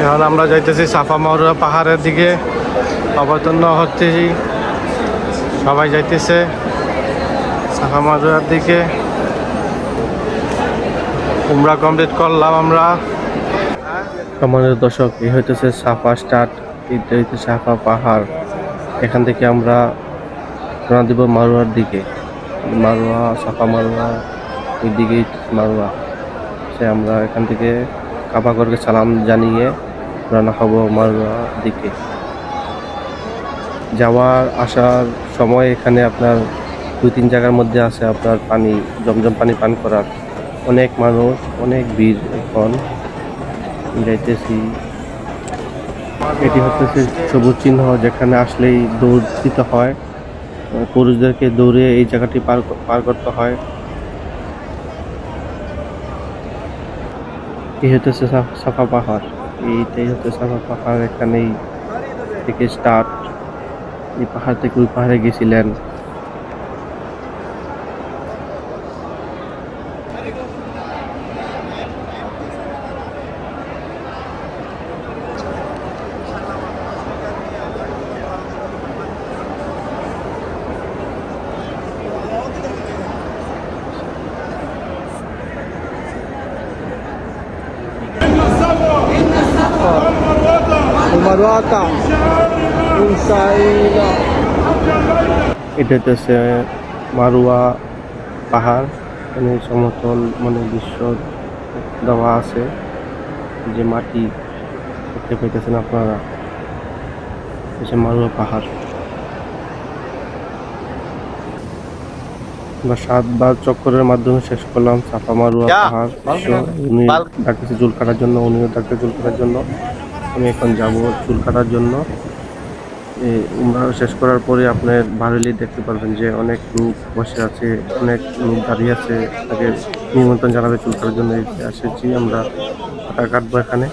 এখন আমরা যাইতেছি সাফা মরুয়া পাহাড়ের দিকে। অবতীর্ণ হচ্ছি। সবাই যাইতেছে সাফা মরুয়ার দিকে। উমরা কমপ্লিট করলাম আমরা। আমাদের দর্শক, এই হইতেছে সাফা স্টার্ট, এই সাফা পাহাড়। এখান থেকে আমরা দিব মারুয়ার দিকে। মারুয়া সাফা মারুয়া দিকেই মারুয়া সে আমরা এখান থেকে কাবাগরকে সালাম জানিয়ে রান্না হব মারুয়া দিকে। যাওয়ার আসার সময় এখানে আপনার দুই তিন জায়গার মধ্যে আছে আপনার পানি, জমজম পানি পান করার। অনেক মানুষ, অনেক ভিড় এখন। যাইতেছি। এটি হচ্ছে সবুজ চিহ্ন যেখানে আসলেই দৌড় দিতে হয়। পুরুষদেরকে দৌড়ে এই জায়গাটি পার পার করতে হয়। এই হতেছে সা- সাফা পাহাড়। এইটাই হচ্ছে সাফা পাহাড়। এখানেই থেকে স্টার্ট এই পাহাড় থেকে ওই পাহাড়ে গেছিলেন। এটা হচ্ছে মারুয়া পাহাড়। এখানে সমতল মানে দৃশ্য দেওয়া আছে। যে মাটি দেখতে পাইতেছেন আপনারা। মারুয়া পাহাড়। বা সাতবার চক্করের মাধ্যমে শেষ করলাম। চাপা মারুয়া পাহাড়। উনি চুল কাটার জন্য। উনিও ডাকতে চুল কাটার জন্য। আমি এখন যাব চুল কাটার জন্য। উমরা শেষ করার পরে আপনার বারেলি দেখতে পারবেন যে অনেক লোক বসে আছে, অনেক লোক দাঁড়িয়ে আছে। তাকে নিমন্ত্রণ জানাবে চুল কাটার জন্য। এসেছি আমরা কাটা কাটবো এখানে।